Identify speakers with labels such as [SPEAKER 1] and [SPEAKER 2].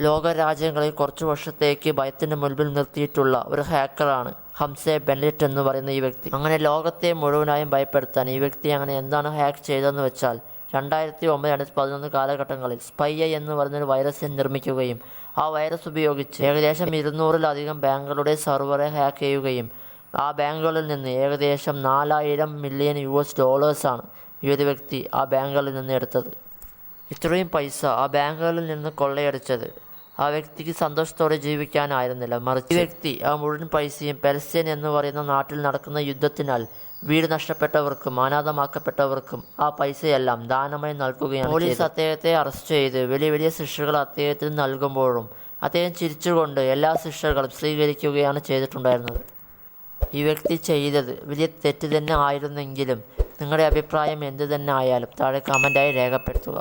[SPEAKER 1] ലോകരാജ്യങ്ങളിൽ കുറച്ചു വർഷത്തേക്ക് ഭയത്തിന് മുൻപിൽ നിർത്തിയിട്ടുള്ള ഒരു ഹാക്കറാണ് ഹംസെ ബെന്നറ്റ് എന്ന് പറയുന്ന ഈ വ്യക്തി. അങ്ങനെ ലോകത്തെ മുഴുവനായും ഭയപ്പെടുത്താൻ ഈ വ്യക്തി അങ്ങനെ എന്താണ് ഹാക്ക് ചെയ്തതെന്ന് വെച്ചാൽ രണ്ടായിരത്തി ഒമ്പത് രണ്ടായിരത്തി പതിനൊന്ന് കാലഘട്ടങ്ങളിൽ സ്പൈയ എന്ന് പറയുന്നൊരു വൈറസ് നിർമ്മിക്കുകയും ആ വൈറസ് ഉപയോഗിച്ച് ഏകദേശം ഇരുന്നൂറിലധികം ബാങ്കുകളുടെ സെർവറെ ഹാക്ക് ചെയ്യുകയും ആ ബാങ്കുകളിൽ നിന്ന് ഏകദേശം നാലായിരം മില്യൺ യു എസ് ഡോളേഴ്സാണ് ഈ ഒരു വ്യക്തി ആ ബാങ്കുകളിൽ നിന്ന് എടുത്തത്. ഇത്രയും പൈസ ആ ബാങ്കുകളിൽ നിന്ന് കൊള്ളയടിച്ചത്. ആ വ്യക്തിക്ക് സന്തോഷത്തോടെ ജീവിക്കാനായിരുന്നില്ല. മറിച്ച് വ്യക്തി ആ മുഴുവൻ പൈസയും പെൽസ്യൻ എന്ന് പറയുന്ന നാട്ടിൽ നടക്കുന്ന യുദ്ധത്തിനാൽ വീട് നഷ്ടപ്പെട്ടവർക്കും അനാഥമാക്കപ്പെട്ടവർക്കും ആ പൈസയെല്ലാം ദാനമായി നൽകുകയാണ് പോലീസ് അദ്ദേഹത്തെ അറസ്റ്റ് ചെയ്ത് വലിയ വലിയ ശിക്ഷകൾ അദ്ദേഹത്തിന് നൽകുമ്പോഴും അദ്ദേഹം ചിരിച്ചുകൊണ്ട് എല്ലാ ശിക്ഷകളും സ്വീകരിക്കുകയാണ് ചെയ്തിട്ടുണ്ടായിരുന്നത്. ഈ വ്യക്തി ചെയ്തത് വലിയ തെറ്റ് തന്നെ ആയിരുന്നെങ്കിലും നിങ്ങളുടെ അഭിപ്രായം എന്ത് തന്നെ ആയാലും താഴെ കമന്റായി രേഖപ്പെടുത്തുക.